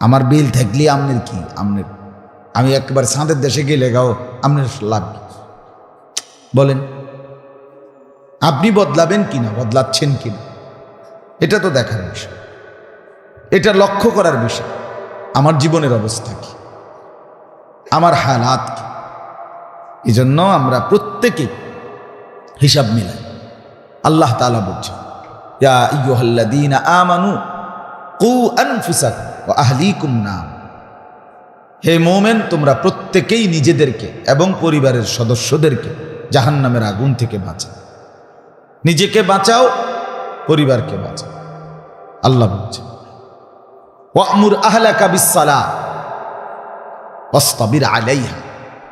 আমার বিল থাকলে আমনের কি? আমনের। আমি একবার সাঁদের দেশে গেলে গাও, আমনের লাভ বলেন। আপনি বদলাবেন কিনা? বদলাচ্ছেন কিনা? এটা তো দেখার বিষয়। এটা লক্ষ্য করার বিষয়। আমার জীবনের অবস্থা কি? আমার হালাত কি? এই জন্য আমরা প্রত্যেকে হিসাব মিলাই। আল্লাহ তালা বলছেন, ইয়া ইয়ুহাল্লাযীনা আমানু কু আনফুসাকুম। ওয়া আহলিকুম নার হে মোমেন, তোমরা প্রত্যেকেই নিজেদেরকে এবং পরিবারের সদস্যদেরকে জাহান্নামের আগুন থেকে বাঁচাও। নিজেকে বাঁচাও, পরিবারকে বাঁচাও। আল্লাহ বলছে ওয়ামুর আহলাকা বিসসালাহ, ওয়াসতাবির আলাইহা।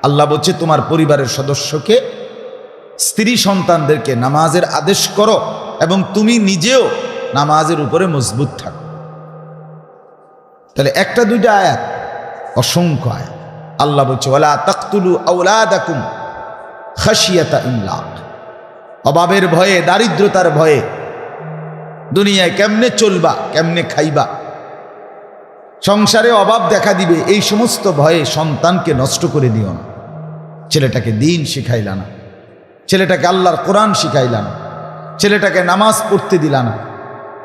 আল্লাহ বলছে, তোমার পরিবারের সদস্যকে, স্ত্রী সন্তানদেরকে নামাজের আদেশ করো এবং তুমি নিজেও নামাজের উপরে মজবুত থাকো। তাহলে একটা, দুইটা আয়াত, অসংখ্য আয়াত। আল্লাহ বলছে ওলা তাকতুলু আউলাদাকুম খাসিয়াতা ইমলাক। অভাবের ভয়ে, দারিদ্রতার ভয়ে দুনিয়ায় কেমনে চলবা, কেমনে খাইবা? সংসারে অভাব দেখা দিবে, এই সমস্ত ভয়ে সন্তানকে নষ্ট করে দিও না। ছেলেটাকে দিন শিখাইলা না। ছেলেটাকে আল্লাহর কোরআন শিখাইলা না। ছেলেটাকে নামাজ পড়তে দিলা না।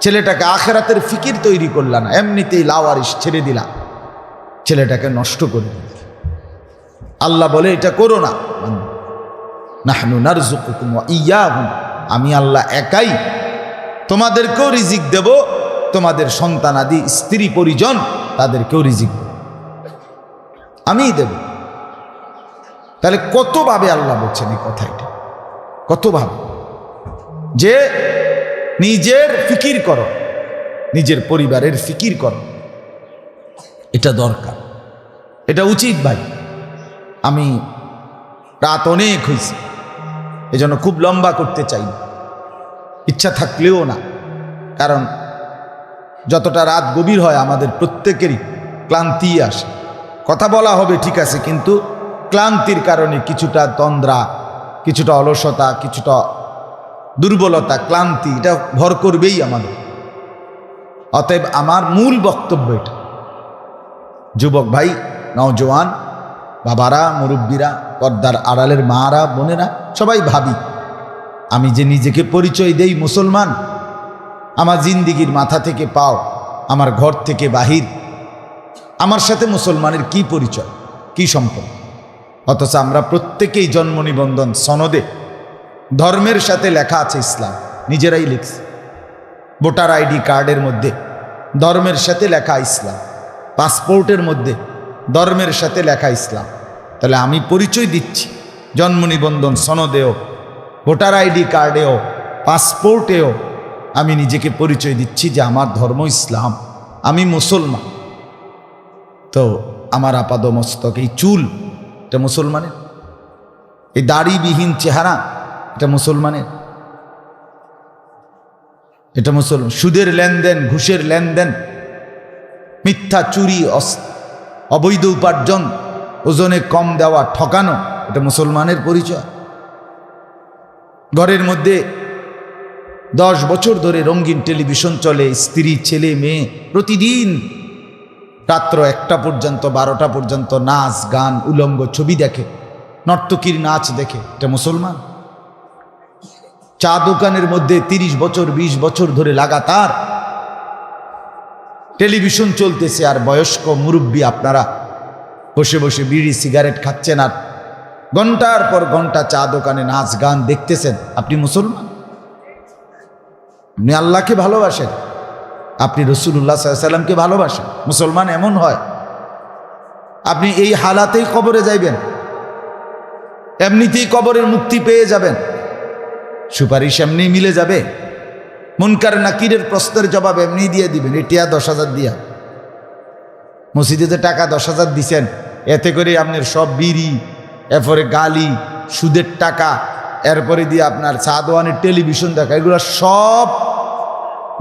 ছেলেটাকে আখেরাতের ফিকির তৈরি করলা না, এমনিতেই লাওয়ারিস ছেড়ে দিলা। ছেলেটাকে নষ্ট করে দিলা। আল্লাহ বলে, এটা করো না। আমি আল্লাহ একাই তোমাদেরকেও রিজিক দেব, তোমাদের সন্তান আদি, স্ত্রী, পরিজন তাদেরকেও রিজিক দেব। আমিই দেব। তাহলে কতভাবে আল্লাহ বলছেন এই কথাটা কতভাবে? যে নিজের ফিকির করো। নিজের পরিবারের ফিকির করো। এটা দরকার। এটা উচিত ভাই। আমি রাত অনেক হয়েছে এজন্য খুব লম্বা করতে চাই ইচ্ছা থাকলেও না। কারণ যতটা রাত গভীর হয় আমাদের প্রত্যেকেরই ক্লান্তি আসে। কথা বলা হবে ঠিক আছে, কিন্তু ক্লান্তির কারণে কিছুটা তন্দ্রা, কিছুটা অলসতা, কিছুটা দুর্বলতা, ক্লান্তি, এটা ভর করবেই আমাদের। অতএব আমার মূল বক্তব্য এটা। যুবক ভাই, নওজোয়ান, বাবারা, মুরব্বীরা, পর্দার আড়ালের মারা, বোনেরা, সবাই ভাবি, আমি যে নিজেকে পরিচয় দেই মুসলমান, আমার জিন্দিগির মাথা থেকে পাও, আমার ঘর থেকে বাহির, আমার সাথে মুসলমানের কি পরিচয়, কি সম্পর্ক? অথচ আমরা প্রত্যেকেই জন্ম নিবন্ধন সনদে ধর্মের সাথে লেখা আছে ইসলাম। নিজেরাই লিখছে। ভোটার আইডি কার্ডের মধ্যে ধর্মের সাথে লেখা ইসলাম। পাসপোর্টের মধ্যে ধর্মের সাথে লেখা ইসলাম। তাহলে আমি পরিচয় দিচ্ছি। জন্ম নিবন্ধন সনদেও, ভোটার আইডি কার্ডেও, পাসপোর্টেও আমি নিজেকে পরিচয় দিচ্ছি যে আমার ধর্ম ইসলাম। আমি মুসলমান। তো আমার আপাদ মস্তক এই চুল, এটা মুসলমানের? এই দাড়িবিহীন চেহারা এটা মুসলমানের? এটা মুসলমান। সুদের লেনদেন, ঘুষের লেনদেন, মিথ্যা চুরি অবৈধ উপার্জন, ওজনে কম দেওয়া, ঠকানো, এটা মুসলমানের পরিচয়। ঘরের মধ্যে দশ বছর ধরে রঙিন টেলিভিশন চলে, স্ত্রী, ছেলে, মেয়ে, প্রতিদিন রাত্র একটা পর্যন্ত, বারোটা পর্যন্ত নাচ, গান, উলঙ্গ ছবি দেখে, নর্তকীর নাচ দেখে, এটা মুসলমান? চা দোকানের মধ্যে তিরিশ বছর ২০ বছর ধরে লাগাতার টেলিভিশন চলতেছে আর বয়স্ক মুরব্বী আপনারা বসে বসে বিড়ি, সিগারেট খাচ্ছেন আর ঘণ্টার পর ঘণ্টা চা দোকানে নাচ গান দেখতেছেন। আপনি মুসলমান? আপনি আল্লাহকে ভালোবাসেন। আপনি রসুল্লাহ সাল্লামকে ভালোবাসেন। মুসলমান এমন হয়। আপনি এই হালাতেই কবরে যাইবেন। এমনিতেই কবরের মুক্তি পেয়ে যাবেন। সুপারিশ এমনি মিলে যাবে। মুনকার নাকিরের প্রশ্নের জবাব এমনি দিয়ে দিবেন এটিয়া দশ হাজার দিয়া। মসজিদে যে টাকা দশ হাজার দিছেন, এতে করে আপনার সব বিড়ি, এরপরে গালি, সুদের টাকা, এরপরে দিয়ে আপনার সাদওয়ানের টেলিভিশন দেখা, এগুলো সব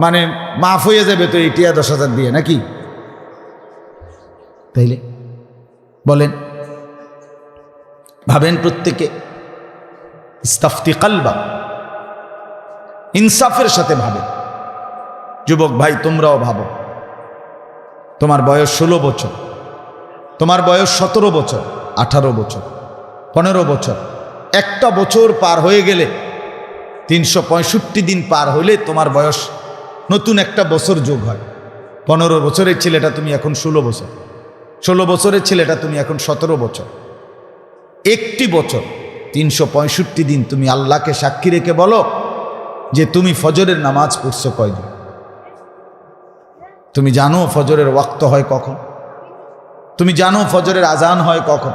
মানে মাফ হয়ে যাবে তো এটিয়া দশ হাজার দিয়ে, নাকি? তাইলে বলেন, ভাবেন প্রত্যেকে, ইস্তাফতি কালবা। ইনসাফের সাথে ভাবে। যুবক ভাই, তোমরাও ভাবো। তোমার বয়স ষোলো বছর। তোমার বয়স সতেরো বছর, আঠারো বছর, পনেরো বছর। একটা বছর পার হয়ে গেলে, তিনশো পঁয়ষট্টি দিন পার হলে তোমার বয়স নতুন একটা বছর যোগ হয়। পনেরো বছরের ছেলেটা তুমি এখন ষোলো বছর। ষোলো বছরের ছেলেটা তুমি এখন সতেরো বছর। একটি বছর, তিনশো পঁয়ষট্টি দিন তুমি আল্লাহকে সাক্ষী রেখে বলো যে তুমি ফজরের নামাজ পড়ছো কয়দিন? তুমি জানো ফজরের ওয়াক্ত হয় কখন? তুমি জানো ফজরের আজান হয় কখন?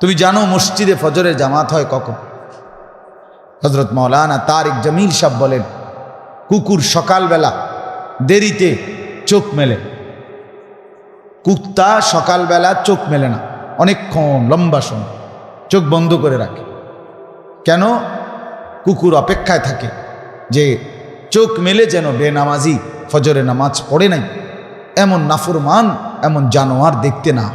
তুমি জানো মসজিদে ফজরের জামাত হয় কখন? হজরত মৌলানা তারিক জমিল সাহ বলেন, কুকুর সকালবেলা দেরিতে চোখ মেলে। কুত্তা সকালবেলা চোখ মেলে না, অনেকক্ষণ লম্বা সময়, চোখ বন্ধ করে রাখে। কেন? কুকুর অপেক্ষায় থাকে যে চোখ মেলে যেন বেনামাজি ফজরে নামাজ পড়ে নাই। এমন নাফরমান, এমন জানোয়ার দেখতে না।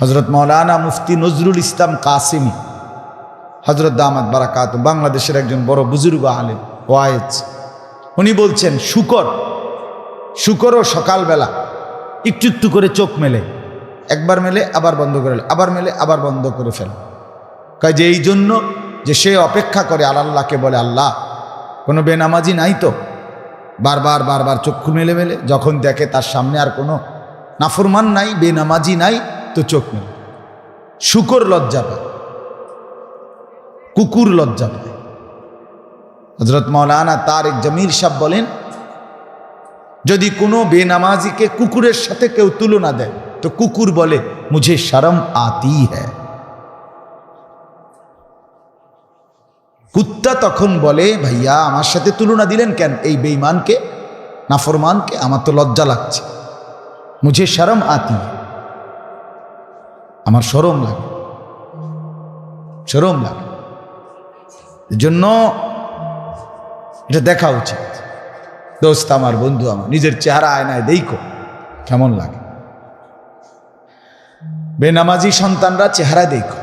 হজরত মৌলানা মুফতি নজরুল ইসলাম কাসিমি হজরত দামাদ বারাকাত, বাংলাদেশের একজন বড় বুজুর্গ আলেম, ওয়ায়েজ। উনি বলছেন, শুকর, শুকরও সকালবেলা, একটু একটু করে চোখ মেলে। একবার মেলে, আবার বন্ধ করে আবার মেলে, আবার বন্ধ করে ফেলে। কয় যে এই জন্য যে সে অপেক্ষা করে আল্লাহকে বলে, আল্লাহ, কোনো বেনামাজি নাই তো? বারবার বারবার চক্ষু মেলে মেলে, যখন দেখে তার সামনে আর কোনো নাফরমান নাই, বেনামাজি নাই, তো চোখ মেলে। শুকর লজ্জা পায়, কুকুর লজ্জা পায়। হজরত মৌলানা তারেক জমির সাহ বলেন, যদি কোনো বেনামাজিকে কুকুরের সাথে কেউ তুলনা দেয় তো কুকুর বলে মুঝে শরম আতি হ্যায় কুত্তা তখন বলে, ভাইয়া, আমার সাথে তুলনা দিলেন কেন এই বেঈমানকে? নাফরমানকে? আমার তো লজ্জা লাগছে। মুঝে শরম আতি। আমার সরম লাগে। সরম লাগে। জন্য এটা দেখা উচিত। দোস্ত, আমার বন্ধু, আমার নিজের চেহারা আয়নায় দেখো। কেমন লাগে? বেনামাজি সন্তানরা চেহারা দেখো।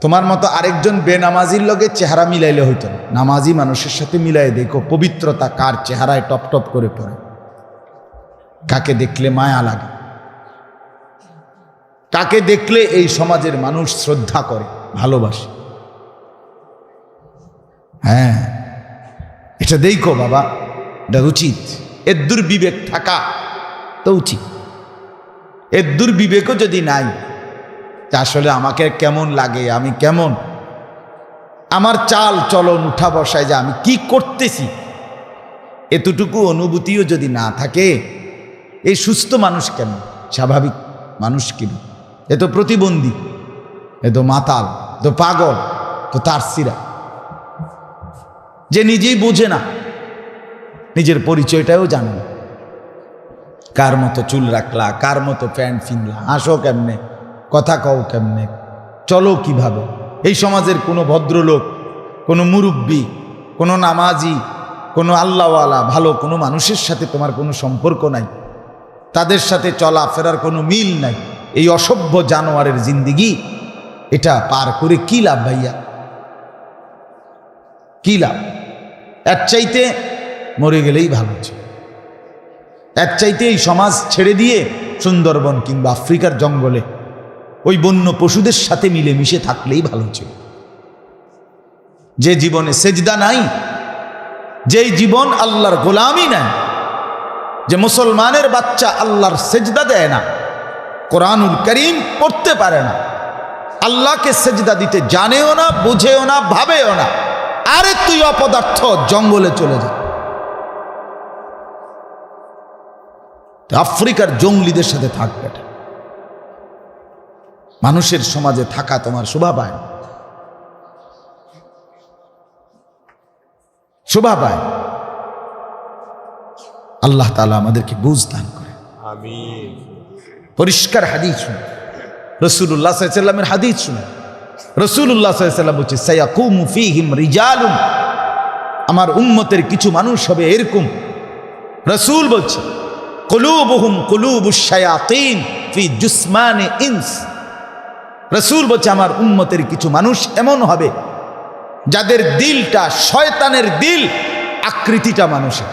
তোমার মতো আরেকজন বেনামাজির লগে চেহারা মিলাইলে হইতো না। নামাজি মানুষের সাথে মিলাই দেখো, পবিত্রতা কার চেহারায় টপ টপ করে পড়ে। কাকে দেখলে মায়া লাগে? কাকে দেখলে এই সমাজের মানুষ শ্রদ্ধা করে, ভালোবাসে? হ্যাঁ এটা দেখো বাবা, এটা উচিত। এর দুর্বিবেক থাকা তো উচিত। এর দুর্বিবেকও যদি নাই আসলে আমাকে কেমন লাগে? আমি কেমন? আমার চাল চলন উঠা বসায় যে আমি কি করতেছি? এতটুকু অনুভূতিও যদি না থাকে, এই সুস্থ মানুষ কেন? স্বাভাবিক মানুষ কেন? এ তো প্রতিবন্ধী, এ তো মাতাল তো পাগল তো তার সিরা। যে নিজেই বোঝে না, নিজের পরিচয়টাও জানে না। কার মতো চুল রাখলা, কার মতো প্যান্ট ফিনলা, হাসো কেমনে, কথা কও কেমনে, চলো কীভাবে? এই সমাজের কোনো ভদ্রলোক, কোনো মুরব্বী, কোনো নামাজি, কোনো আল্লাহওয়ালা, ভালো কোনো মানুষের সাথে তোমার কোনো সম্পর্ক নাই। তাদের সাথে চলা ফেরার কোনো মিল নাই। এই অসভ্য জানোয়ারের জিন্দিগি, এটা পার করে কি লাভ ভাইয়া? কি লাভ? এর চাইতে মরে গেলেই ভালো ছিল। এর চাইতে এই সমাজ ছেড়ে দিয়ে সুন্দরবন কিংবা আফ্রিকার জঙ্গলে ওই বন্য পশুদের সাথে মিলেমিশে থাকলেই ভালো ছিল। যে জীবনে সেজদা নাই, যেই জীবন আল্লাহর গোলামি নাই, যে মুসলমানের বাচ্চা আল্লাহর সেজদা দেয় না, কোরআনুল করিম পড়তে পারে না, আল্লাহকে সেজদা দিতে জানেও না, বুঝেও না, ভাবেও না, আরে তুই অপদার্থ, জঙ্গলে চলে যা। আফ্রিকার জঙ্গলিদের সাথে থাকবে মানুষের সমাজে থাকা তোমার শোভা পায়। শোভা পায় আল্লাহ তালা আমাদেরকে বুঝ দান করে। পরিষ্কার হাদিস শুনে রসুল্লাহ সাল্লামের হাদিস শুনে রসুল্লাহ সাল্লাম বলছে সায়াকুমু রিজালুম আমার উম্মতের কিছু মানুষ হবে এরকম। রসুল বলছে কলুবহুম কলুবুশ শায়াতিন ফি জুসমানে ইনস। রসুল বলছে, আমার উন্মতের কিছু মানুষ এমন হবে যাদের দিলটা শয়তানের দিল, আকৃতিটা মানুষের।